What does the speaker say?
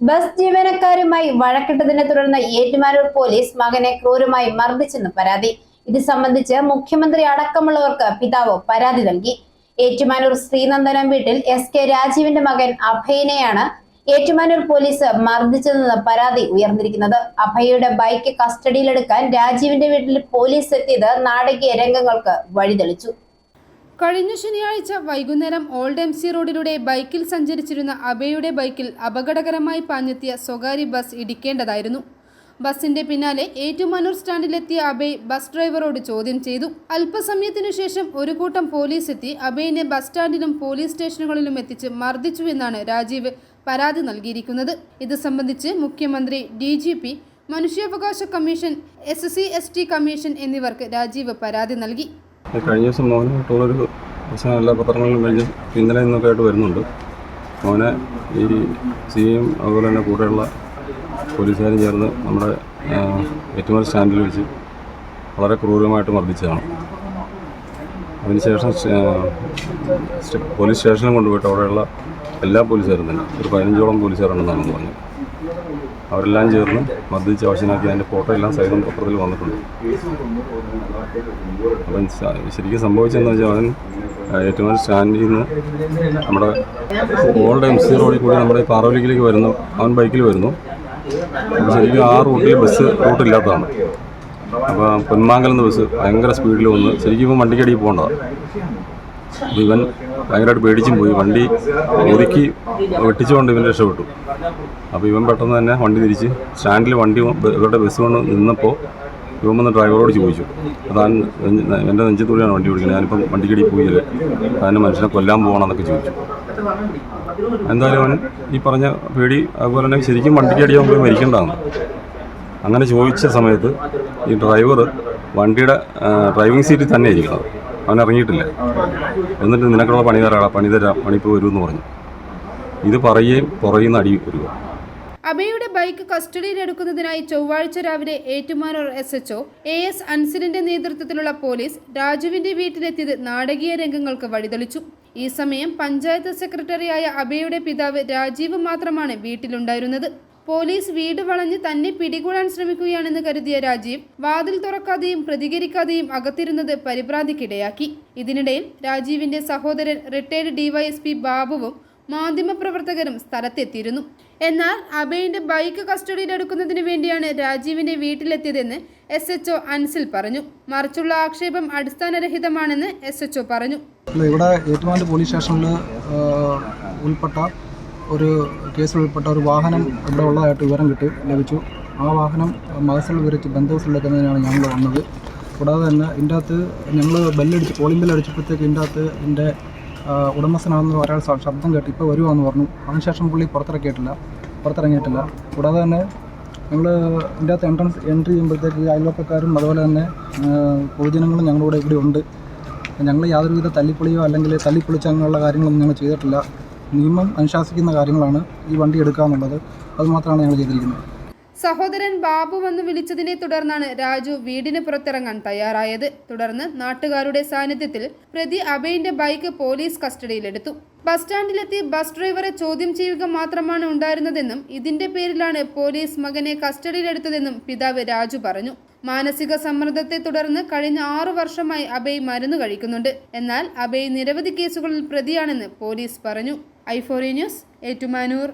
Bus ജീവനക്കാരുമായി വഴക്കിട്ടതിനെ തുടർന്ന് Ettumanoor police മകനെ ക്രൂരമായി മർദ്ദിച്ചെന്ന് പരാതി. ഇത് സംബന്ധിച്ച് മുഖ്യമന്ത്രി അടക്കമുള്ളവർക്ക് പിതാവ് പരാതി നൽകി. ഏറ്റുമാനൂർ ശ്രീനന്ദനം വീട്ടിൽ എസ് കെ രാജീവിന്റെ മകൻ അഭയനെയാണ് ഏറ്റുമാനൂർ പോലീസ് മർദ്ദിച്ചതെന്ന് പരാതി ഉയർന്നിരിക്കുന്നത്. അഭയയുടെ ബൈക്ക് കസ്റ്റഡിയിലെടുക്കാൻ രാജീവിന്റെ വീട്ടിൽ പോലീസ് എത്തിയത് നാടകീയ രംഗങ്ങൾക്ക് വഴിതെളിച്ചു. കഴിഞ്ഞ ശനിയാഴ്ച വൈകുന്നേരം ഓൾഡ് എം സി റോഡിലൂടെ ബൈക്കിൽ സഞ്ചരിച്ചിരുന്ന അബയുടെ ബൈക്കിൽ അപകടകരമായി പാഞ്ഞെത്തിയ സ്വകാര്യ ബസ് ഇടിക്കേണ്ടതായിരുന്നു. ബസിന്റെ പിന്നാലെ ഏറ്റുമാനൂർ സ്റ്റാൻഡിലെത്തിയ അബയ് ബസ് ഡ്രൈവറോട് ചോദ്യം ചെയ്തു. അല്പസമയത്തിനു ശേഷം ഒരു കൂട്ടം പോലീസ് എത്തി അബയിനെ ബസ് സ്റ്റാൻഡിലും പോലീസ് സ്റ്റേഷനുകളിലും എത്തിച്ച് മർദ്ദിച്ചുവെന്നാണ് രാജീവ് പരാതി നൽകിയിരിക്കുന്നത്. ഇത് സംബന്ധിച്ച് മുഖ്യമന്ത്രി ഡി ജി പി മനുഷ്യാവകാശ commission S C S T commission എന്നിവർക്ക് രാജീവ് പരാതി നൽകി. കഴിഞ്ഞ ദിവസം മോനെ മോനായിട്ടുള്ളൊരു പ്രശ്നം എല്ലാ പത്രങ്ങളിലും കഴിഞ്ഞ് ഇന്നലെ നിന്നൊക്കെ ആയിട്ട് വരുന്നുണ്ട്. മോനെ ഈ സിയും അതുപോലെ തന്നെ കൂടെയുള്ള പോലീസുകാരും ചേർന്ന് നമ്മുടെ ഏറ്റുമാനൂർ സ്റ്റാൻഡിൽ വെച്ച് വളരെ ക്രൂരമായിട്ട് മർദ്ദിച്ചതാണ്. അതിനുശേഷം പോലീസ് സ്റ്റേഷനിൽ കൊണ്ടുപോയിട്ട് അവിടെയുള്ള എല്ലാ പോലീസുകാരും തന്നെ ഒരു പതിനഞ്ചോളം പോലീസുകാരുണ്ടെന്നാണ് പറഞ്ഞത്. അവരെല്ലാം ചേർന്ന് മർദ്ദിച്ച് അവശനാക്കി അതിന്റെ ഫോട്ടോ എല്ലാം സൈതം പത്രത്തിൽ വന്നിട്ടുണ്ട്. അപ്പം ശരിക്കും സംഭവിച്ചതെന്ന് വെച്ചാൽ അവൻ ഏറ്റവും സ്റ്റാൻഡിൽ നിന്ന് നമ്മുടെ ഓൾഡ് എം സി റോഡിൽ കൂടി നമ്മുടെ പാറവലിക്കിലേക്ക് വരുന്നു. അവൻ ബൈക്കിൽ വരുന്നു. ശരിക്കും ആ റൂട്ടിൽ ബസ് റൂട്ടില്ലാത്തതാണ്. അപ്പോൾ പൊന്മാങ്കൽ എന്ന ബസ് ഭയങ്കര സ്പീഡിൽ വന്ന് ശരിക്കും ഇപ്പം വണ്ടിക്കടിയിൽ പോകേണ്ടതാണ്. അപ്പോൾ ഇവൻ ഭയങ്കരമായിട്ട് പേടിച്ചും പോയി. വണ്ടി ഒതുക്കി വെട്ടിച്ചുകൊണ്ട് ഇവൻ രക്ഷപ്പെട്ടു. അപ്പോൾ ഇവൻ പെട്ടെന്ന് തന്നെ വണ്ടി തിരിച്ച് സ്റ്റാൻഡിൽ വണ്ടി ഇവരുടെ ബസ് കൊണ്ട് നിന്നപ്പോൾ ഇവൻ വന്ന് ഡ്രൈവറോട് ചോദിച്ചു. താൻ എന്റെ നെഞ്ചത്തൂടെയാണ് വണ്ടി ഓടിക്കുന്നത്. ഞാനിപ്പം വണ്ടിക്കടി പോയില്ലേ? താൻ മനുഷ്യനെ കൊല്ലാൻ പോകണമെന്നൊക്കെ ചോദിച്ചു. എന്തായാലും അവൻ ഈ പറഞ്ഞ പേടി അതുപോലെ തന്നെ ശരിക്കും വണ്ടിക്ക് അടിയാൻ പോയി മരിക്കേണ്ടതാണ് അങ്ങനെ ചോദിച്ച സമയത്ത് ഈ ഡ്രൈവർ വണ്ടിയുടെ ഡ്രൈവിംഗ് സീറ്റിൽ തന്നെ ഇരിക്കണം അവൻ ഇറങ്ങിയിട്ടില്ല എന്നിട്ട് നിനക്കുള്ള പണി തരാടാ പണി തരാം. പണിപ്പോൾ വരുമെന്ന് പറഞ്ഞു. ഇത് പറയുകയും പുറയുന്ന അടി വരിക അബയുടെ ബൈക്ക് കസ്റ്റഡിയിലെടുക്കുന്നതിനായി ചൊവ്വാഴ്ച രാവിലെ Ettumanoor S H O A S അൻസിലിന്റെ നേതൃത്വത്തിലുള്ള പോലീസ് രാജുവിന്റെ വീട്ടിലെത്തിയത് നാടകീയ രംഗങ്ങൾക്ക് വഴിതെളിച്ചു. ഈ സമയം പഞ്ചായത്ത് സെക്രട്ടറിയായ അബയുടെ പിതാവ് രാജീവ് മാത്രമാണ് വീട്ടിലുണ്ടായിരുന്നത്. പോലീസ് വീട് വളഞ്ഞ് തന്നെ പിടികൂടാൻ ശ്രമിക്കുകയാണെന്ന് കരുതിയ രാജീവ് വാതിൽ തുറക്കാതെയും പ്രതികരിക്കാതെയും അകത്തിരുന്നത് പരിഭ്രാന്തിക്കിടയാക്കി. ഇതിനിടയിൽ രാജീവിന്റെ സഹോദരൻ റിട്ടയർഡ് ഡിവൈഎസ്പി ബാബുവും മാധ്യമപ്രവർത്തകരും സ്ഥലത്തെത്തിയിരുന്നു. എന്നാൽ അബയിന്റെ ബൈക്ക് കസ്റ്റഡിയിലെടുക്കുന്നതിന് വേണ്ടിയാണ് രാജീവിന്റെ വീട്ടിലെത്തിയതെന്ന് എസ് എച്ച് അൻസിൽ പറഞ്ഞു. മറിച്ചുള്ള ആക്ഷേപം അടിസ്ഥാനരഹിതമാണെന്ന് എസ് പറഞ്ഞു. ഇവിടെ ഏറ്റുമാനൂർ പോലീസ് സ്റ്റേഷനിൽ ഉൾപ്പെട്ട ഒരു കേസിൽ ഉൾപ്പെട്ട ഒരു വാഹനം ഇവിടെ ഉള്ളതായിട്ട് വിവരം കിട്ടി ലഭിച്ചു. ആ വാഹനം മഹസൽ വിവരിച്ച് ബന്ധവസിലെത്തുന്നതിനാണ് ഞങ്ങൾ വന്നത്. കൂടാതെ തന്നെ ഇതിന്റെ അകത്ത് ഞങ്ങൾ ബെല്ലടിച്ച് പോളിംഗ് ബെല്ലടിച്ചപ്പോഴത്തേക്ക് ഇതിന്റെ അകത്ത് എന്റെ ഉടമസ്ഥനാണെന്ന് ഒരാൾ ശബ്ദം കേട്ട് ഇപ്പോൾ വരുവാന്ന് പറഞ്ഞു. അതിനുശേഷം പുള്ളി പുറത്തിറക്കിയിട്ടില്ല പുറത്തിറങ്ങിയിട്ടില്ല. കൂടാതെ തന്നെ ഞങ്ങൾ ഇതിന്റെ അകത്ത് എൻട്രൻസ് എൻട്രി ചെയ്യുമ്പോഴത്തേക്ക് അയൽവക്കക്കാരും അതുപോലെ തന്നെ പൊതുജനങ്ങളും ഞങ്ങളുടെ ഇവിടെ ഉണ്ട് ഞങ്ങൾ യാതൊരുവിധ തല്ലിപ്പൊളിയോ അല്ലെങ്കിൽ തല്ലിപ്പൊളിച്ചോ അങ്ങനെയുള്ള കാര്യങ്ങളൊന്നും ഞങ്ങൾ ചെയ്തിട്ടില്ല. നിയമം അനുശാസിക്കുന്ന കാര്യങ്ങളാണ് ഈ വണ്ടി എടുക്കുക എന്നുള്ളത് അത് മാത്രമാണ് ഞങ്ങൾ ചെയ്തിരിക്കുന്നത്. സഹോദരൻ ബാബു വന്ന് വിളിച്ചതിനെ തുടർന്നാണ് രാജു വീടിന് പുറത്തിറങ്ങാൻ തയ്യാറായത്. തുടർന്ന് നാട്ടുകാരുടെ സാന്നിധ്യത്തിൽ പ്രതി അഭയന്റെ ബൈക്ക് പോലീസ് കസ്റ്റഡിയിലെടുത്തു. ബസ് സ്റ്റാൻഡിലെത്തി ബസ് ഡ്രൈവറെ ചോദ്യം ചെയ്യുക മാത്രമാണ് ഉണ്ടായിരുന്നതെന്നും ഇതിന്റെ പേരിലാണ് പോലീസ് മകനെ കസ്റ്റഡിയിലെടുത്തതെന്നും പിതാവ് രാജു പറഞ്ഞു. മാനസിക സമ്മർദ്ദത്തെ തുടർന്ന് കഴിഞ്ഞ ആറു വർഷമായി അഭയ് മരുന്ന് കഴിക്കുന്നുണ്ട്. എന്നാൽ അഭയ് നിരവധി കേസുകളിൽ പ്രതിയാണെന്ന് പോലീസ് പറഞ്ഞു. ന്യൂസ് ഏറ്റുമാനൂർ